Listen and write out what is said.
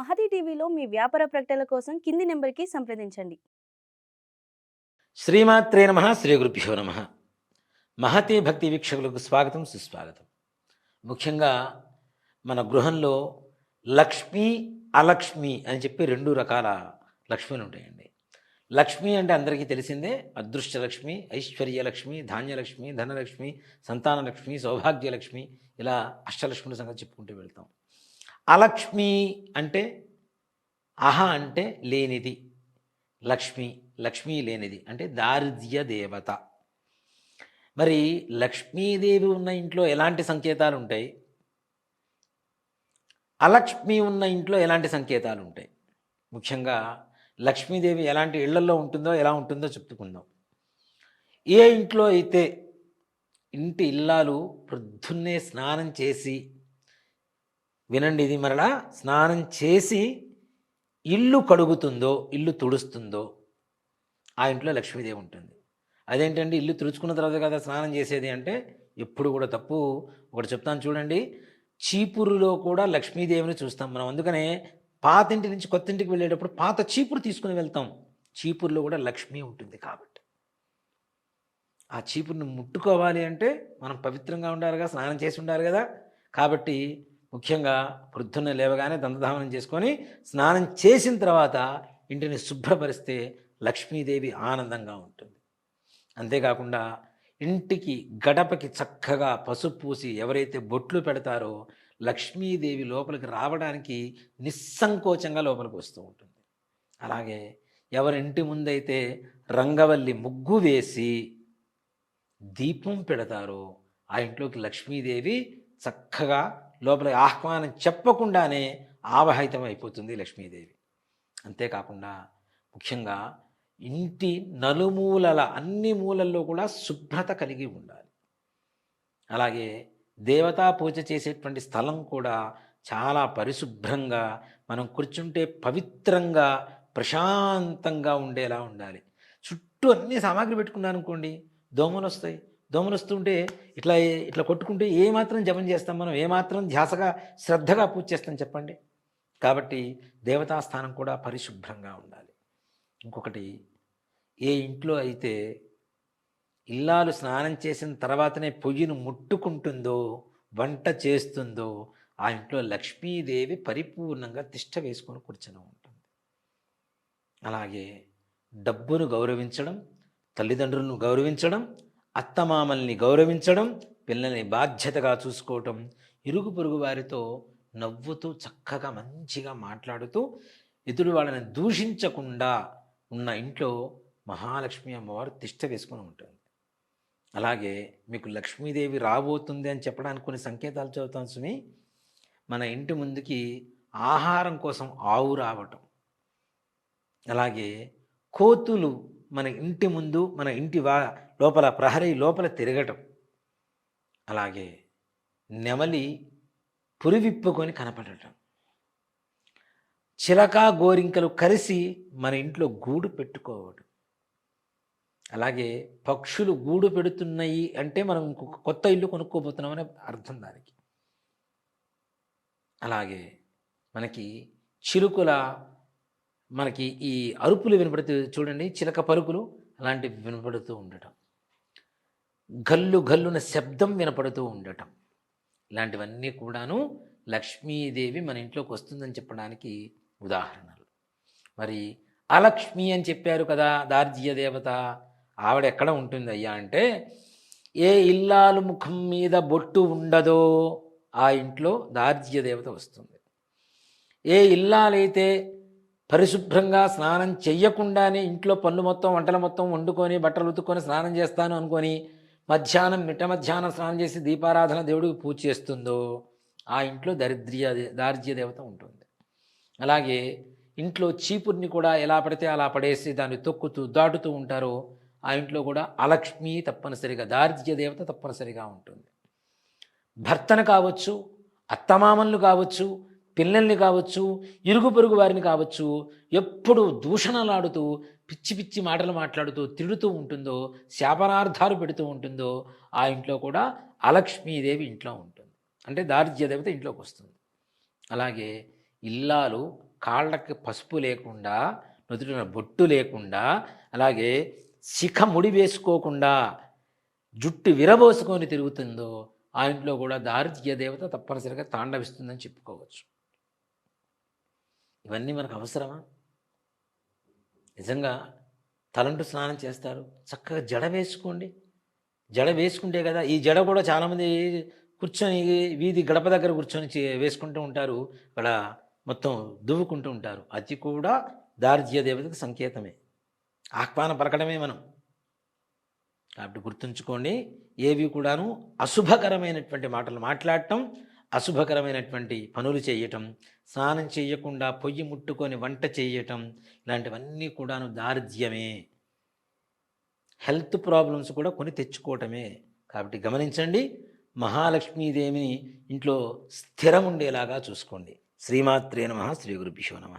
మహతి టీవీలో మీ వ్యాపార ప్రకటనల కోసం కింది నెంబర్కి సంప్రదించండి. శ్రీమాత్రే నమ శ్రీ గురుభ్యో నమ. మహతి భక్తి వీక్షకులకు స్వాగతం సుస్వాగతం. ముఖ్యంగా మన గృహంలో లక్ష్మి అలక్ష్మి అని చెప్పి రెండు రకాల లక్ష్మిలు ఉంటాయండి. లక్ష్మి అంటే అందరికీ తెలిసిందే అదృష్టలక్ష్మి ఐశ్వర్యలక్ష్మి ధాన్యలక్ష్మి ధనలక్ష్మి సంతానలక్ష్మి సౌభాగ్యలక్ష్మి ఇలా అష్టలక్ష్ముల సంగతి చెప్పుకుంటూ వెళ్తాం. అలక్ష్మి అంటే అహ అంటే లేనిది. లక్ష్మి లక్ష్మీ లేనిది అంటే దారిద్ర్య దేవత. మరి లక్ష్మీదేవి ఉన్న ఇంట్లో ఎలాంటి సంకేతాలు ఉంటాయి? అలక్ష్మి ఉన్న ఇంట్లో ఎలాంటి సంకేతాలు ఉంటాయి? ముఖ్యంగా లక్ష్మీదేవి ఎలాంటి ఇళ్ళలో ఉంటుందో ఎలా ఉంటుందో చెప్పుకుందాం. ఏ ఇంట్లో అయితే ఇంటి ఇల్లాలు ప్రొద్దున్నే స్నానం చేసి వినండి ఇది మరలా స్నానం చేసి ఇల్లు కడుగుతుందో ఇల్లు తుడుస్తుందో ఆ ఇంట్లో లక్ష్మీదేవి ఉంటుంది. అదేంటండి ఇల్లు తుడుచుకున్న తర్వాత కదా స్నానం చేసేది అంటే ఎప్పుడు కూడా తప్పు. ఒకటి చెప్తాను చూడండి చీపురులో కూడా లక్ష్మీదేవిని చూస్తాం మనం. అందుకనే పాత ఇంటి నుంచి కొత్త ఇంటికి వెళ్ళేటప్పుడు పాత చీపురు తీసుకుని వెళ్తాం. చీపురులో కూడా లక్ష్మి ఉంటుంది కాబట్టి. ఆ చీపురుని ముట్టుకోవాలి అంటే మనం పవిత్రంగా ఉండాలిగా స్నానం చేసి ఉండాలి కదా. కాబట్టి ముఖ్యంగా వృద్ధున్న లేవగానే దంతధావనం చేసుకొని స్నానం చేసిన తర్వాత ఇంటిని శుభ్రపరిస్తే లక్ష్మీదేవి ఆనందంగా ఉంటుంది. అంతేకాకుండా ఇంటికి గడపకి చక్కగా పసుపు పూసి ఎవరైతే బొట్లు పెడతారో లక్ష్మీదేవి లోపలికి రావడానికి నిస్సంకోచంగా లోపలికి వస్తూ ఉంటుంది. అలాగే ఎవరి ఇంటి ముందైతే రంగవల్లి ముగ్గు వేసి దీపం పెడతారో ఆ ఇంట్లోకి లక్ష్మీదేవి చక్కగా లోపల ఆహ్వానం చెప్పకుండానే ఆవహితం అయిపోతుంది లక్ష్మీదేవి. అంతేకాకుండా ముఖ్యంగా ఇంటి నలుమూలల అన్ని మూలల్లో కూడా శుభ్రత కలిగి ఉండాలి. అలాగే దేవతా పూజ చేసేటువంటి స్థలం కూడా చాలా పరిశుభ్రంగా మనం కూర్చుంటే పవిత్రంగా ప్రశాంతంగా ఉండేలా ఉండాలి. చుట్టూ అన్ని సామాగ్రి పెట్టుకున్నాను అనుకోండి దోమలు వస్తాయి దోమలు వస్తుంటే ఇట్లా ఇట్లా కొట్టుకుంటే ఏమాత్రం జపం చేస్తాం మనం ఏమాత్రం ధ్యాసగా శ్రద్ధగా పూజ చేస్తాం చెప్పండి. కాబట్టి దేవతాస్థానం కూడా పరిశుభ్రంగా ఉండాలి. ఇంకొకటి ఏ ఇంట్లో అయితే ఇల్లాలు స్నానం చేసిన తర్వాతనే పొయ్యిను ముట్టుకుంటుందో వంట చేస్తుందో ఆ ఇంట్లో లక్ష్మీదేవి పరిపూర్ణంగా తిష్ట వేసుకొని కూర్చొని ఉంటుంది. అలాగే డబ్బును గౌరవించడం తల్లిదండ్రులను గౌరవించడం అత్తమామల్ని గౌరవించడం పిల్లల్ని బాధ్యతగా చూసుకోవటం ఇరుగు పొరుగు వారితో నవ్వుతూ చక్కగా మంచిగా మాట్లాడుతూ ఎదురు వాళ్ళని దూషించకుండా ఉన్న ఇంట్లో మహాలక్ష్మి అమ్మవారు తిష్ట వేసుకొని ఉంటుంది. అలాగే మీకు లక్ష్మీదేవి రాబోతుంది అని చెప్పడానికి కొన్ని సంకేతాలు చదువుతాం సుమి. మన ఇంటి ముందుకి ఆహారం కోసం ఆవు రావటం. అలాగే కోతులు మన ఇంటి ముందు మన ఇంటి వా లోపల ప్రహరీ లోపల తిరగటం. అలాగే నెమలి పురివిప్పుకొని కనపడటం. చిలక గోరింకలు కలిసి మన ఇంట్లో గూడు పెట్టుకోవడం అలాగే పక్షులు గూడు పెడుతున్నాయి అంటే మనం ఇంకొక కొత్త ఇల్లు కొనుక్కోబోతున్నామని అర్థం దానికి. అలాగే మనకి చిలుకల మనకి ఈ అరుపులు వినపడుతూ చూడండి చిలక పరుకులు అలాంటివి వినపడుతూ ఉండటం. గల్లు గల్లున శబ్దం వినపడుతూ ఉండటం. ఇలాంటివన్నీ కూడాను లక్ష్మీదేవి మన ఇంట్లోకి వస్తుందని చెప్పడానికి ఉదాహరణలు. మరి అలక్ష్మి అని చెప్పారు కదా దార్జీయ దేవత ఆవిడ ఎక్కడ ఉంటుంది అయ్యా అంటే ఏ ఇల్లాలు ముఖం మీద బొట్టు ఉండదో ఆ ఇంట్లో దార్జీయ దేవత వస్తుంది. ఏ ఇల్లాలైతే పరిశుభ్రంగా స్నానం చెయ్యకుండానే ఇంట్లో పనులు మొత్తం వంటలు మొత్తం వండుకొని బట్టలు ఉతుక్కొని స్నానం చేస్తాను అనుకొని మధ్యాహ్నం మిట్ట మధ్యాహ్నం స్నానం చేసి దీపారాధన దేవుడికి పూజ చేస్తుందో ఆ ఇంట్లో దరిద్ర్య దారిద్ర్య దేవత ఉంటుంది. అలాగే ఇంట్లో చీపుర్ని కూడా ఎలా పడితే అలా పడేసి దాన్ని తొక్కుతూ దాటుతూ ఉంటారో ఆ ఇంట్లో కూడా అలక్ష్మి తప్పనిసరిగా దారిద్ర్య దేవత తప్పనిసరిగా ఉంటుంది. భర్తను కావచ్చు అత్తమామల్ని కావచ్చు పిల్లల్ని కావచ్చు ఇరుగు పొరుగు వారిని కావచ్చు ఎప్పుడు దూషణలాడుతూ పిచ్చి పిచ్చి మాటలు మాట్లాడుతూ తిడుతూ ఉంటుందో శాపనార్థాలు పెడుతూ ఉంటుందో ఆ ఇంట్లో కూడా అలక్ష్మీదేవి ఇంట్లో ఉంటుంది. అంటే దారిద్ర్య దేవత ఇంట్లోకి వస్తుంది. అలాగే ఇల్లాలు కాళ్ళకి పసుపు లేకుండా నుదుటిన బొట్టు లేకుండా అలాగే శిఖ ముడి వేసుకోకుండా జుట్టు విరబోసుకొని తిరుగుతుందో ఆ ఇంట్లో కూడా దారిద్ర్య దేవత తప్పనిసరిగా తాండవిస్తుందని చెప్పుకోవచ్చు. ఇవన్నీ మనకు అవసరమా? నిజంగా తలంటు స్నానం చేస్తారు. చక్కగా జడ వేసుకోండి. జడ వేసుకుంటే కదా ఈ జడ కూడా చాలామంది కూర్చొని వీధి గడప దగ్గర కూర్చొని చే- వేసుకుంటూ ఉంటారు. అక్కడ మొత్తం దువ్వుకుంటూ ఉంటారు. అది కూడా దార్జ్య దేవతకు సంకేతమే. ఆహ్వాన పలకడమే మనం. కాబట్టి గుర్తుంచుకోండి ఏవి కూడాను అశుభకరమైనటువంటి మాటలు మాట్లాడటం అశుభకరమైనటువంటి పనులు చేయటం స్నానం చేయకుండా పొయ్యి ముట్టుకొని వంట చేయటం ఇలాంటివన్నీ కూడాను దారిద్ర్యమే. హెల్త్ ప్రాబ్లమ్స్ కూడా కొని తెచ్చుకోవటమే. కాబట్టి గమనించండి మహాలక్ష్మీదేవిని ఇంట్లో స్థిరం ఉండేలాగా చూసుకోండి. శ్రీమాత్రే నమ శ్రీ గురుభ్యో నమ.